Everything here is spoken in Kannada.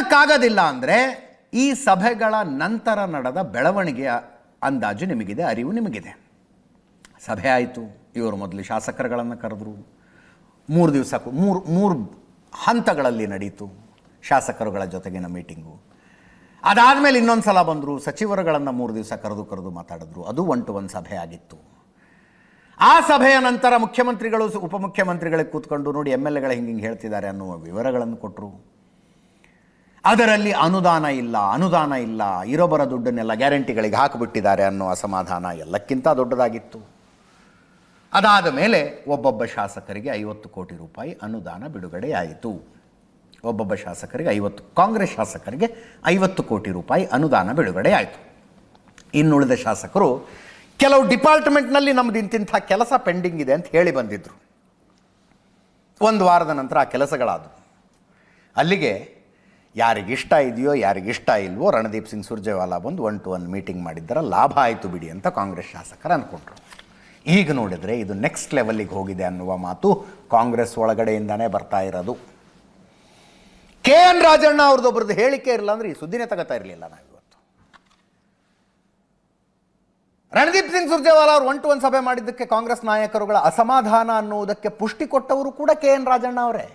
ಹೇಳೋದಕ್ಕಾಗೋದಿಲ್ಲ ಅಂದರೆ ಈ ಸಭೆಗಳ ನಂತರ ನಡೆದ ಬೆಳವಣಿಗೆಯ ಅಂದಾಜು ನಿಮಗಿದೆ, ಅರಿವು ನಿಮಗಿದೆ. ಸಭೆ ಆಯಿತು, ಇವರು ಮೊದಲು ಶಾಸಕರುಗಳನ್ನು ಕರೆದ್ರು. ಮೂರು ದಿವಸ ಮೂರು ಮೂರು ಹಂತಗಳಲ್ಲಿ ನಡೀತು ಶಾಸಕರುಗಳ ಜೊತೆಗಿನ ಮೀಟಿಂಗು. ಅದಾದಮೇಲೆ ಇನ್ನೊಂದು ಸಲ ಬಂದರು, ಸಚಿವರುಗಳನ್ನು ಮೂರು ದಿವಸ ಕರೆದು ಕರೆದು ಮಾತಾಡಿದ್ರು. ಅದು ಒನ್ ಟು ಒನ್ ಸಭೆ ಆಗಿತ್ತು. ಆ ಸಭೆಯ ನಂತರ ಮುಖ್ಯಮಂತ್ರಿಗಳು, ಉಪಮುಖ್ಯಮಂತ್ರಿಗಳಿಗೆ ಕೂತ್ಕೊಂಡು ನೋಡಿ ಎಂ ಎಲ್ ಎಗಳು ಹಿಂಗೆ ಹಿಂಗೆ ಹೇಳ್ತಿದ್ದಾರೆ ಅನ್ನುವ ವಿವರಗಳನ್ನು ಕೊಟ್ಟರು ಅದರಲ್ಲಿ ಅನುದಾನ ಇಲ್ಲ ಅನುದಾನ ಇಲ್ಲ, ಇರೋಬರ ದುಡ್ಡನ್ನೆಲ್ಲ ಗ್ಯಾರಂಟಿಗಳಿಗೆ ಹಾಕಿಬಿಟ್ಟಿದ್ದಾರೆ ಅನ್ನೋ ಅಸಮಾಧಾನ ಎಲ್ಲಕ್ಕಿಂತ ದೊಡ್ಡದಾಗಿತ್ತು. ಅದಾದ ಮೇಲೆ ಒಬ್ಬೊಬ್ಬ ಶಾಸಕರಿಗೆ ಐವತ್ತು ಕೋಟಿ ರೂಪಾಯಿ ಅನುದಾನ ಬಿಡುಗಡೆಯಾಯಿತು. ಒಬ್ಬೊಬ್ಬ ಶಾಸಕರಿಗೆ ಐವತ್ತು, ಕಾಂಗ್ರೆಸ್ ಶಾಸಕರಿಗೆ ಐವತ್ತು ಕೋಟಿ ರೂಪಾಯಿ ಅನುದಾನ ಬಿಡುಗಡೆಯಾಯಿತು. ಇನ್ನುಳಿದ ಶಾಸಕರು, ಕೆಲವು ಡಿಪಾರ್ಟ್ಮೆಂಟ್ನಲ್ಲಿ ನಮ್ದು ಇಂತಿಂಥ ಕೆಲಸ ಪೆಂಡಿಂಗ್ ಇದೆ ಅಂತ ಹೇಳಿ ಬಂದಿದ್ದರು ಒಂದು ವಾರದ ನಂತರ ಆ ಕೆಲಸಗಳಾದವು. ಅಲ್ಲಿಗೆ ಯಾರಿಗಿಷ್ಟ ಇದೆಯೋ, ಯಾರಿಗಿಷ್ಟ ಇಲ್ವೋ ರಣದೀಪ್ ಸಿಂಗ್ ಸುರ್ಜೇವಾಲಾ ಬಂದು ಒನ್ ಟು ಒನ್ ಮೀಟಿಂಗ್ ಮಾಡಿದ್ದರ ಲಾಭ ಆಯಿತು ಬಿಡಿ ಅಂತ ಕಾಂಗ್ರೆಸ್ ಶಾಸಕರು ಅಂದ್ಕೊಂಡ್ರು ಈಗ ನೋಡಿದರೆ ಇದು ನೆಕ್ಸ್ಟ್ ಲೆವೆಲ್ಲಿಗೆ ಹೋಗಿದೆ ಅನ್ನುವ ಮಾತು ಕಾಂಗ್ರೆಸ್ ಒಳಗಡೆಯಿಂದನೇ ಬರ್ತಾ ಇರೋದು. ಕೆ ಎನ್ ರಾಜಣ್ಣ ಅವ್ರದ್ದೊಬ್ರದ್ದು ಹೇಳಿಕೆ ಇರಲಿಲ್ಲ ಅಂದರೆ ಈ ಸುದ್ದಿನೇ ತಗೋತಾ ಇರಲಿಲ್ಲ ನಾವು ಇವತ್ತು. ರಣದೀಪ್ ಸಿಂಗ್ ಸುರ್ಜೇವಾಲಾ ಅವರು ಒನ್ ಟು ಒನ್ ಸಭೆ ಮಾಡಿದ್ದಕ್ಕೆ ಕಾಂಗ್ರೆಸ್ ನಾಯಕರುಗಳ ಅಸಮಾಧಾನ ಅನ್ನುವುದಕ್ಕೆ ಪುಷ್ಟಿ ಕೊಟ್ಟವರು ಕೂಡ ಕೆ ಎನ್ ರಾಜಣ್ಣ ಅವರೇ.